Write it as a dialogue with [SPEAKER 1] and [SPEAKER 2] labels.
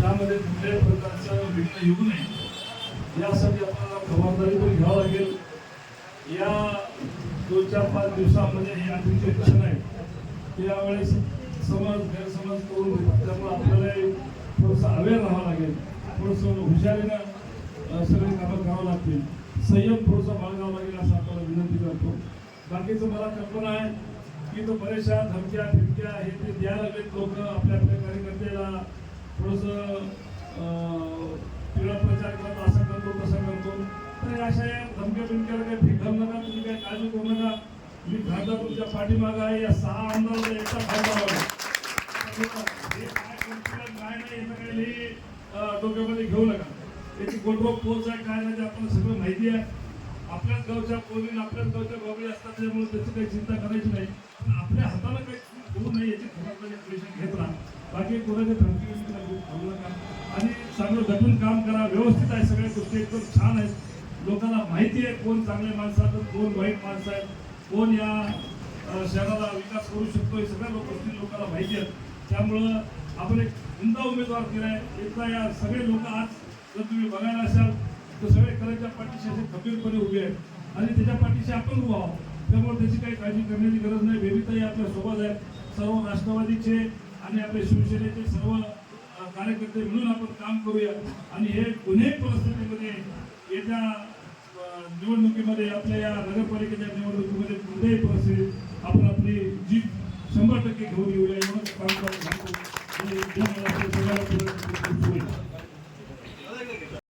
[SPEAKER 1] त्यामध्ये कुठल्याही प्रकारचं विघ्न येऊ नये. यासाठी आपल्याला खबरदारी पण घ्यावं लागेल. या दोन चार पाच दिवसामध्ये हे अतिशय क्षण आहे. त्यावेळेस समज गैरसमज करून घेतात त्यामुळे आपल्याला थोडंसं अवेअर राहावं लागेल. थोडंसं हुशारीनं सगळी कामं करावं लागतील. संयम थोडंसं बाळगावं लागेल असं आपल्याला विनंती करतो. बाकीचं मला कल्पना आहे की तो बऱ्याचशा धमक्या फिरक्या हे ते द्यायला लागलेत लोक. आपल्या आपल्या कार्यकर्त्याला थोडंसं अशा या धमक्या बिमक्याला काही भीक नका तुम्ही काही काळजी करू नका. मी खासदार तुमच्या पाठीमागं आहे. या सहा आमदाराचा एकटा खासदार आहे काय नाही याचं काही डोक्यामध्ये घेऊ नका. त्याची गोटरोप पोच आहे काय नाही ते आपल्याला सगळं माहिती आहे. आपल्याच गावच्या पोलीन आपल्याच गावच्या गोबळी असतात त्यामुळे त्याची काही चिंता करायची नाही. आपल्या हाताला काही होऊ नये याची खबरदारी घेत राहा बाकी कोणाच्या धमकी बिमकीला नका. आणि चांगलं घटून काम करा. व्यवस्थित आहे सगळ्या गोष्टी एकदम छान आहेत. लोकांना माहिती आहे कोण चांगले माणसं आहेत कोण वाईट माणसं आहेत कोण या शहराला विकास करू शकतो हे सगळ्या लोक गोष्टी लोकांना माहिती आहेत. त्यामुळं आपण एक उमदा उमेदवार आहे एकदा या सगळे लोक आज जर तुम्ही बघायला असाल तर सगळे करायच्या पाठीशी असे खबीरपणे उभे आहेत. आणि त्याच्या पाठीशी आपण उभा आहोत. त्यामुळे त्याची काही काळजी करण्याची गरज नाही. बेबीताई आपल्यासोबत आहेत. सर्व राष्ट्रवादीचे आणि आपले शिवसेनेचे सर्व कार्यकर्ते मिळून आपण काम करूया. आणि हे कोणीही परिस्थितीमध्ये येत्या निवडणुकीमध्ये आपल्या या नगरपालिकेच्या निवडणुकीमध्ये कोणत्याही परिस्थितीत आपण आपली जीत शंभर टक्के घेऊन येऊया एवढंच काम करतो